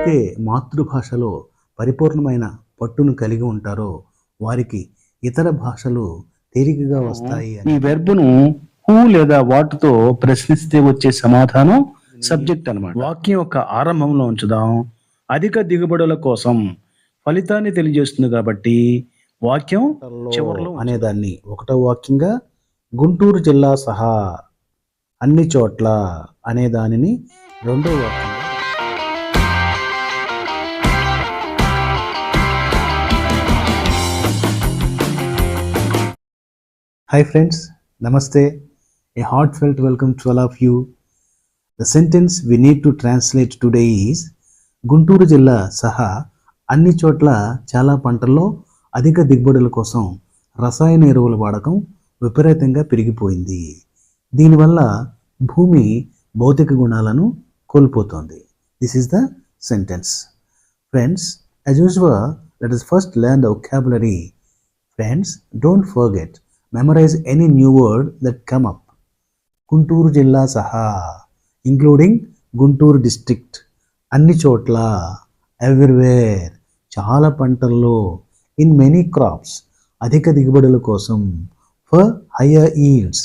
ఎవరైతే మాతృభాషలో పరిపూర్ణమైన పట్టును కలిగి ఉంటారో వారికి ఇతర భాషలు తేలికగా వస్తాయి ఈ వెర్బును హూ లేదా వాటితో ప్రశ్నిస్తే వచ్చే సమాధానం సబ్జెక్ట్ అన్నమాట. వాక్యం యొక్క ఆరంభంలో ఉంచుదాం. అధిక దిగుబడుల కోసం ఫలితాన్ని తెలియజేస్తుంది కాబట్టి వాక్యం చివరిలో అనేదాన్ని. ఒకటో వాక్యంగా గుంటూరు జిల్లా సహా అన్ని చోట్ల అనే దానిని రెండో వాక్యంగా హాయ్ ఫ్రెండ్స్ నమస్తే a heartfelt welcome to all of you the sentence we need to translate today is Guntur జిల్లా సహా అన్ని చోట్ల చాలా పంటల్లో అధిక దిగుబడుల కోసం రసాయన ఎరువుల వాడకం విపరీతంగా పెరిగిపోయింది. దీనివల్ల భూమి భౌతిక గుణాలను కోల్పోతోంది. This is the sentence friends as usual let us first learn the vocabulary friends don't forget memorise any new word that come up Guntur జిల్లా సహా ఇంక్లూడింగ్ గుంటూరు డిస్ట్రిక్ట్ అన్ని చోట్ల ఎవ్రీవేర్ చాలా పంటల్లో ఇన్ మెనీ క్రాప్స్ అధిక దిగుబడుల కోసం ఫర్ హయ్యర్ ఈల్డ్స్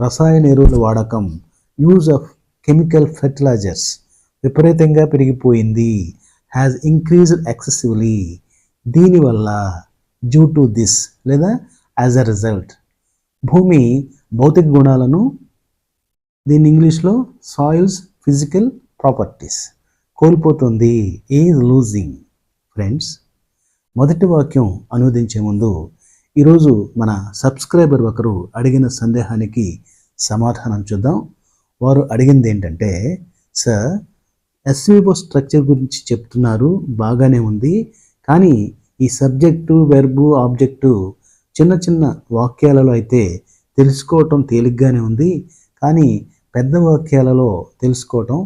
రసాయన ఎరువుల వాడకం యూజ్ ఆఫ్ కెమికల్ ఫెర్టిలైజర్స్ విపరీతంగా పెరిగిపోయింది హ్యాస్ ఇంక్రీజ్డ్ ఎక్సెసివ్లీ దీనివల్ల డ్యూ టు దిస్ లేదా యాజ్ అ రిజల్ట్ భూమి భౌతిక గుణాలను దీన్ని ఇంగ్లీష్లో సాయిల్స్ ఫిజికల్ ప్రాపర్టీస్ కోల్పోతుంది. ఈజ్ లూజింగ్ ఫ్రెండ్స్ మొదటి వాక్యం అనువదించే ముందు ఈరోజు మన సబ్స్క్రైబర్ ఒకరు అడిగిన సందేహానికి సమాధానం చూద్దాం. వారు అడిగింది ఏంటంటే సార్ ఎస్వీఓ స్ట్రక్చర్ గురించి చెప్తున్నారు బాగానే ఉంది కానీ ఈ సబ్జెక్టు వెర్బు ఆబ్జెక్టు చిన్న చిన్న వాక్యాలలో అయితే తెలుసుకోవటం తేలిగ్గానే ఉంది కానీ పెద్ద వాక్యాలలో తెలుసుకోవటం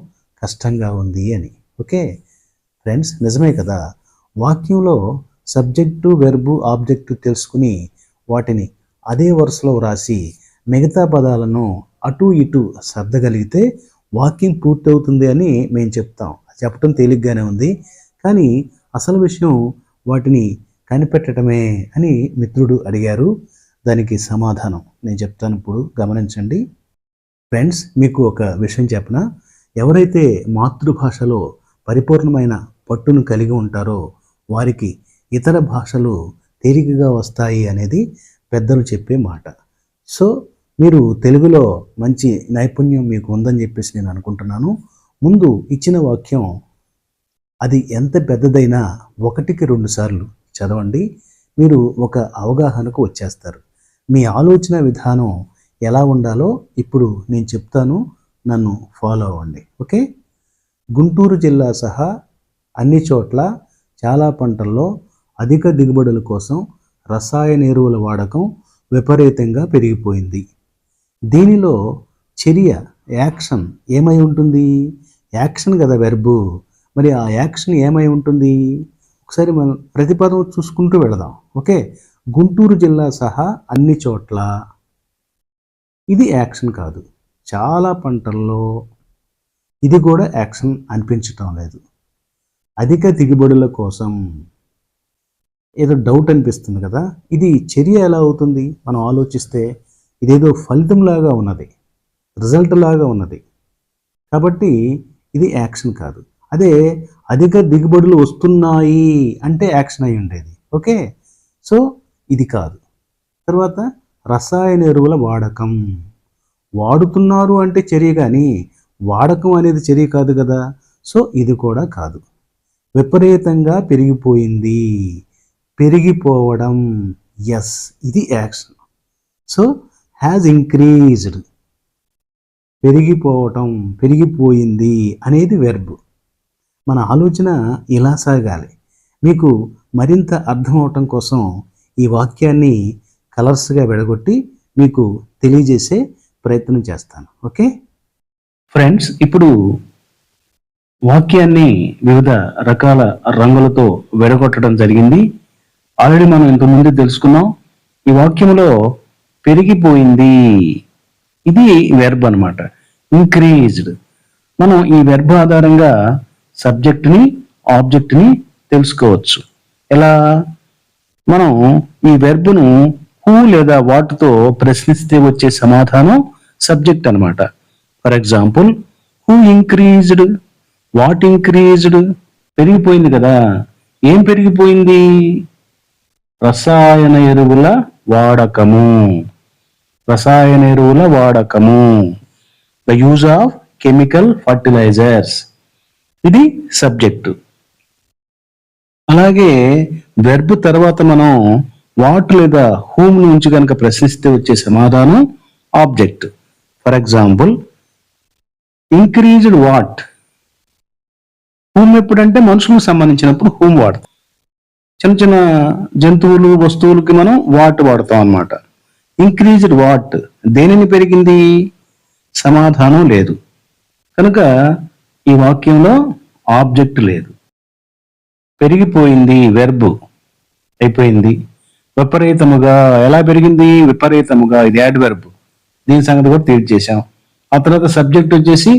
కష్టంగా ఉంది అని. ఓకే? ఫ్రెండ్స్ నిజమే కదా. వాక్యంలో సబ్జెక్టు వెర్బు ఆబ్జెక్టు తెలుసుకుని వాటిని అదే వరుసలో వ్రాసి మిగతా పదాలను అటు ఇటు సర్దగలిగితే వాక్యం పూర్తవుతుంది అని మేము చెప్తాం. చెప్పడం తేలిగ్గానే ఉంది కానీ అసలు విషయం వాటిని కనిపెట్టడమే అని మిత్రుడు అడిగారు. దానికి సమాధానం. నేను చెప్తాను ఇప్పుడు గమనించండి. ఫ్రెండ్స్ మీకు ఒక విషయం చెప్పిన? ఎవరైతే మాతృభాషలో పరిపూర్ణమైన పట్టును కలిగి ఉంటారో వారికి ఇతర భాషలు తేలికగా వస్తాయి అనేది పెద్దలు చెప్పే మాట. సో మీరు తెలుగులో మంచి నైపుణ్యం మీకు ఉందని చెప్పేసి నేను అనుకుంటున్నాను. ముందు ఇచ్చిన వాక్యం అది ఎంత పెద్దదైనా ఒకటికి రెండు సార్లు చదవండి. మీరు ఒక అవగాహనకు వచ్చేస్తారు. మీ ఆలోచన విధానం ఎలా ఉండాలో ఇప్పుడు నేను చెప్తాను. నన్ను ఫాలో అవ్వండి. ఓకే? గుంటూరు జిల్లా సహా అన్ని చోట్ల చాలా పంటల్లో అధిక దిగుబడుల కోసం రసాయన ఎరువుల వాడకం విపరీతంగా పెరిగిపోయింది. దీనిలో చర్య యాక్షన్ ఏమై ఉంటుంది? యాక్షన్ కదా వెర్బు. మరి ఆ యాక్షన్ ఏమై ఉంటుంది? ఒకసారి మనం ప్రతిపదం చూసుకుంటూ వెళదాం. ఓకే? గుంటూరు జిల్లా సహా అన్ని చోట్ల. ఇది యాక్షన్ కాదు. చాలా పంటల్లో ఇది కూడా యాక్షన్ అనిపించటం లేదు. అధిక దిగుబడుల కోసం ఏదో డౌట్ అనిపిస్తుంది కదా. ఇది చర్య ఎలా అవుతుంది? మనం ఆలోచిస్తే ఇదేదో ఫలితంలాగా ఉన్నది. రిజల్ట్ లాగా ఉన్నది. కాబట్టి ఇది యాక్షన్ కాదు. అదే అధిక దిగుబడులు వస్తున్నాయి అంటే యాక్షన్ అయి ఉండేది ఓకే? సో ఇది కాదు. తర్వాత రసాయన ఎరువుల వాడకం. వాడుతున్నారు అంటే చర్య కానీ వాడకం అనేది చర్య కాదు కదా. సో ఇది కూడా కాదు. విపరీతంగా పెరిగిపోయింది. పెరిగిపోవడం. ఎస్ ఇది యాక్షన్. సో హ్యాజ్ ఇంక్రీజ్డ్ పెరిగిపోవటం పెరిగిపోయింది అనేది వెర్బ్ మన ఆలోచన ఇలా సాగాలి. మీకు మరింత అర్థం అవటం కోసం ఈ వాక్యాన్ని కలర్స్గా విడగొట్టి మీకు తెలియజేసే ప్రయత్నం చేస్తాను. ఓకే ఫ్రెండ్స్ ఇప్పుడు వాక్యాన్ని వివిధ రకాల రంగులతో విడగొట్టడం జరిగింది. ఆల్రెడీ మనం ఇంతకుముందు తెలుసుకున్నాం. ఈ వాక్యంలో పెరిగిపోయింది. ఇది వెర్బ్ అనమాట ఇంక్రీజ్డ్ మనం ఈ వెర్బ్ ఆధారంగా సబ్జెక్ట్ని ఆబ్జెక్ట్ని తెలుసుకోవచ్చు. ఎలా? మనం ఈ వెర్బును హూ లేదా వాటితో ప్రశ్నిస్తే వచ్చే సమాధానం సబ్జెక్ట్ అన్నమాట. For example who increased what increased పెరిగిపోయింది కదా. ఏం పెరిగిపోయింది? రసాయన ఎరువుల వాడకము. రసాయన ఎరువుల వాడకము. The use of chemical fertilisers ఇది సబ్జెక్టు అలాగే వెర్బ్ తర్వాత మనం వాట్ లేదా హూమ్ నుంచి కనుక ప్రశ్నిస్తే వచ్చే సమాధానం object. For example increased what whom ఎప్పుడంటే మనుషులకు సంబంధించినప్పుడు హూమ్ వాడతాం. చిన్న చిన్న జంతువులు వస్తువులకి మనం వాట్ వాడతాం అన్నమాట. ఇంక్రీజ్డ్ వాట్ దేనిని పెరిగింది? సమాధానం లేదు. కనుక ఈ వాక్యంలో ఆబ్జెక్ట్ లేదు. పెరిగిపోయింది వెర్బ్ అయిపోయింది. విపరీతముగా ఎలా పెరిగింది? విపరీతముగా. ఇది యాడ్ వెర్బ్ దీని సంగతి కూడా తీర్చి చేసాం ఆ తర్వాత సబ్జెక్ట్ వచ్చేసి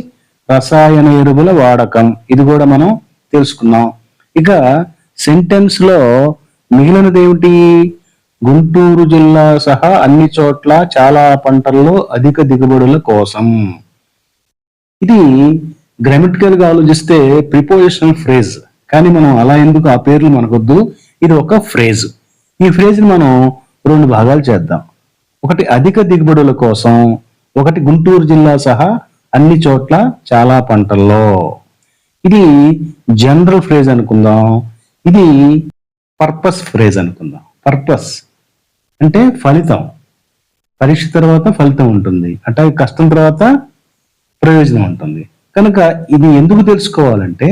రసాయన ఎరువుల వాడకం. ఇది కూడా మనం తెలుసుకున్నాం. ఇక సెంటెన్స్లో మిగిలినది ఏమిటి? గుంటూరు జిల్లా సహా అన్ని చోట్ల చాలా పంటల్లో అధిక దిగుబడుల కోసం. ఇది గ్రామటికల్గా ఆలోచిస్తే ప్రిపోజిషన్ ఫ్రేజ్ కానీ మనం అలా ఎందుకు ఆ పేర్లు మనకొద్దు? ఇది ఒక ఫ్రేజ్. ఈ ఫ్రేజ్ని మనం రెండు భాగాలు చేద్దాం. ఒకటి అధిక దిగుబడుల కోసం ఒకటి గుంటూరు జిల్లా సహా అన్ని చోట్ల చాలా పంటల్లో. ఇది జనరల్ ఫ్రేజ్ అనుకుందాం. ఇది పర్పస్ ఫ్రేజ్ అనుకుందాం. పర్పస్ అంటే ఫలితం. పరీక్ష తర్వాత ఫలితం ఉంటుంది. అట్లాగే కష్టం తర్వాత ప్రయోజనం ఉంటుంది. కనుక ఇది ఎందుకు తెలుసుకోవాలంటే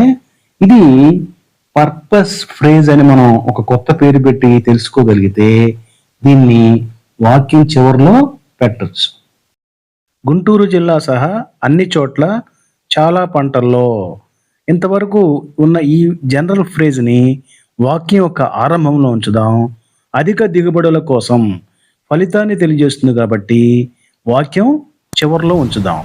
ఇది పర్పస్ ఫ్రేజ్ అని మనం ఒక కొత్త పేరు పెట్టి తెలుసుకోగలిగితే దీన్ని వాక్యం చివరిలో పెట్టొచ్చు. గుంటూరు జిల్లా సహా అన్ని చోట్ల చాలా పంటల్లో ఇంతవరకు ఉన్న ఈ జనరల్ ఫ్రేజ్ని వాక్యం యొక్క ఆరంభంలో ఉంచుదాం. అధిక దిగుబడుల కోసం ఫలితాన్ని తెలియజేస్తుంది కాబట్టి వాక్యం చివరిలో ఉంచుదాం.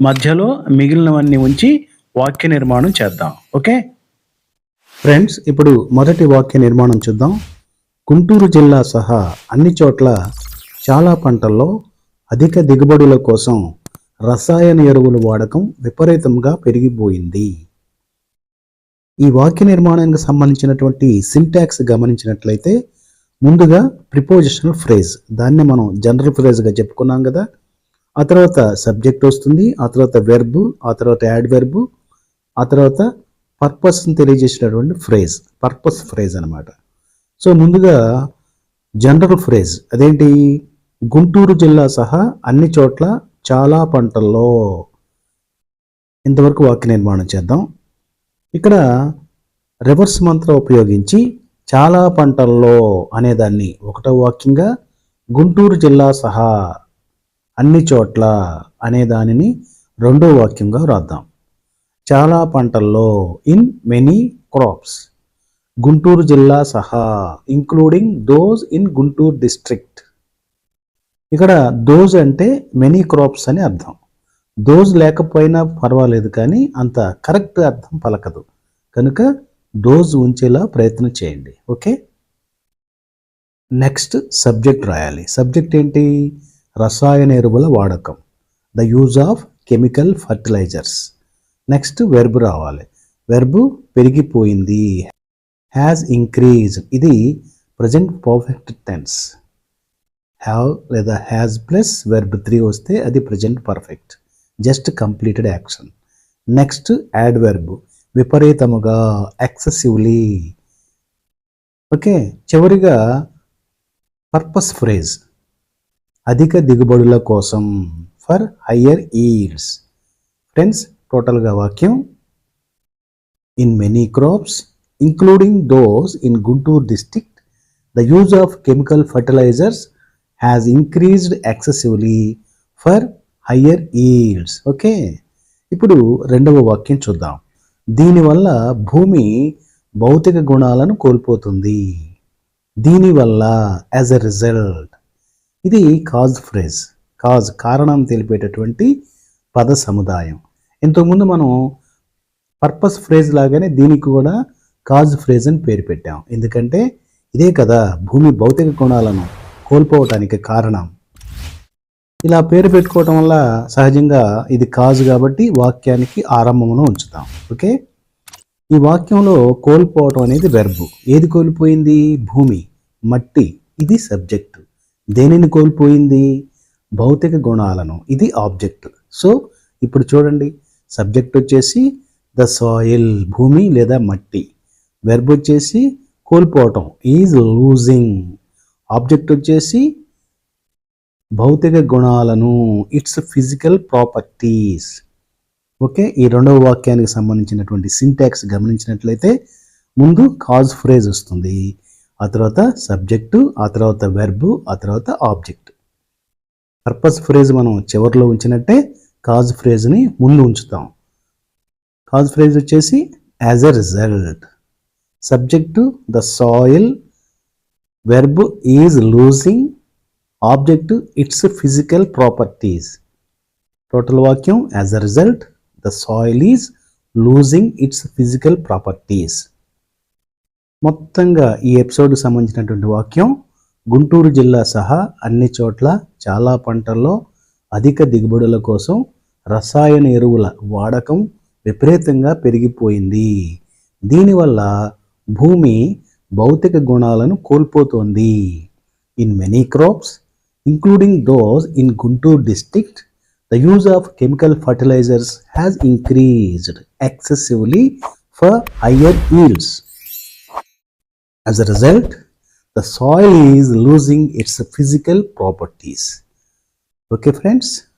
మధ్యలో మిగిలినవన్నీ ఉంచి వాక్య నిర్మాణం చేద్దాం. ఓకే? ఫ్రెండ్స్ ఇప్పుడు మొదటి వాక్య నిర్మాణం చూద్దాం. గుంటూరు జిల్లా సహా అన్ని చోట్ల చాలా పంటల్లో అధిక దిగుబడుల కోసం రసాయన ఎరువుల వాడకం విపరీతంగా పెరిగిపోయింది. ఈ వాక్య నిర్మాణానికి సంబంధించినటువంటి సింటాక్స్ గమనించినట్లయితే ముందుగా ప్రిపోజిషనల్ ఫ్రేజ్ దాన్ని మనం జనరల్ ఫ్రేజ్గా చెప్పుకున్నాం కదా. ఆ తర్వాత సబ్జెక్ట్ వస్తుంది ఆ తర్వాత వెర్బ్ ఆ తర్వాత యాడ్ వెర్బ్ ఆ తర్వాత పర్పస్ని తెలియజేసినటువంటి ఫ్రేజ్ పర్పస్ ఫ్రేజ్ అనమాట సో ముందుగా జనరల్ ఫ్రేజ్ అదేంటి? గుంటూరు జిల్లా సహా అన్ని చోట్ల చాలా పంటల్లో ఇంతవరకు వాక్య నిర్మాణం చేద్దాం. ఇక్కడ రివర్స్ మంత్రం ఉపయోగించి చాలా పంటల్లో అనేదాన్ని ఒకటో వాక్యంగా గుంటూరు జిల్లా సహా అన్ని చోట్ల అనే దానిని రెండో వాక్యంగా వ్రాద్దాం. చాలా పంటల్లో ఇన్ మెనీ క్రాప్స్ గుంటూరు జిల్లా సహా including those in Guntur district ఇక్కడ దోజ్ అంటే మెనీ క్రాప్స్ అని అర్థం. దోజ్ లేకపోయినా పర్వాలేదు కానీ అంత కరెక్ట్ అర్థం పలకదు. కనుక డోజ్ ఉంచేలా ప్రయత్నం చేయండి. ఓకే? నెక్స్ట్ సబ్జెక్ట్ రాయాలి. సబ్జెక్ట్ ఏంటి? రసాయన ఎరువుల వాడకం. The use of chemical fertilisers next verb రావాలి. వెర్బ్ పెరిగిపోయింది. హ్యాజ్ ఇంక్రీజ్ ఇది ప్రజెంట్ పర్ఫెక్ట్ టెన్స్ హ్యావ్ లేదా హ్యాజ్ ప్లస్ వెర్బ్ త్రీ వస్తే అది present perfect just completed action next adverb విపరీతముగా excessively okay చివరిగా పర్పస్ ఫ్రేజ్ అధిక దిగుబడుల కోసం. ఫర్ హయ్యర్ ఈల్డ్స్ ఫ్రెండ్స్ టోటల్గా వాక్యం. In many crops including those in Guntur district the use of chemical fertilisers has increased excessively for higher yields okay ఇప్పుడు రెండవ వాక్యం చూద్దాం. దీనివల్ల భూమి భౌతిక గుణాలను కోల్పోతుంది. దీనివల్ల యాజ్ ఎ రిజల్ట్ ఇది కాజ్ ఫ్రేజ్ కాజ్ కారణం తెలిపేటటువంటి పద సముదాయం. ఇంతకుముందు మనం పర్పస్ ఫ్రేజ్ లాగానే దీనికి కూడా కాజ్ ఫ్రేజ్ అని పేరు పెట్టాం. ఎందుకంటే ఇదే కదా భూమి భౌతిక గుణాలను కోల్పోవటానికి కారణం. ఇలా పేరు పెట్టుకోవటం వల్ల సహజంగా ఇది కాజు కాబట్టి వాక్యానికి ఆరంభమును ఉంచుతాం. ఓకే? ఈ వాక్యంలో కోల్పోవటం అనేది వెర్బు ఏది కోల్పోయింది? భూమి మట్టి. ఇది సబ్జెక్టు దేనిని కోల్పోయింది? భౌతిక గుణాలను. ఇది ఆబ్జెక్ట్ సో ఇప్పుడు చూడండి. సబ్జెక్ట్ వచ్చేసి ద సాయిల్ భూమి లేదా మట్టి. వెర్బ్ వచ్చేసి కోల్పోవటం ఈజ్ లూజింగ్. ఆబ్జెక్ట్ వచ్చేసి భౌతిక గుణాలను ఇట్స్ ఫిజికల్ ప్రాపర్టీస్. ఓకే ఈ రెండవ వాక్యానికి సంబంధించినటువంటి సింటాక్స్ గమనించినట్లయితే ముందు కాజ్ ఫ్రేజ్ వస్తుంది ఆ తర్వాత సబ్జెక్టు ఆ తర్వాత వెర్బు ఆ తర్వాత ఆబ్జెక్ట్ పర్పస్ ఫ్రేజ్ మనం చివరిలో ఉంచినట్టే కాజ్ ఫ్రేజ్ని ముందు ఉంచుతాం. కాజ్ ఫ్రేజ్ వచ్చేసి as a result subject the soil verb is losing object its physical properties total వాక్యం as a result the soil is losing its physical properties మొత్తంగా ఈ ఎపిసోడ్కి సంబంధించినటువంటి వాక్యం గుంటూరు జిల్లా సహా అన్ని చోట్ల చాలా పంటల్లో అధిక దిగుబడుల కోసం రసాయన ఎరువుల వాడకం విపరీతంగా పెరిగిపోయింది. దీనివల్ల భూమి భౌతిక గుణాలను కోల్పోతోంది. In many crops including those in Guntur district the use of chemical fertilisers has increased excessively for higher yields as a result the soil is losing its physical properties Okay, friends?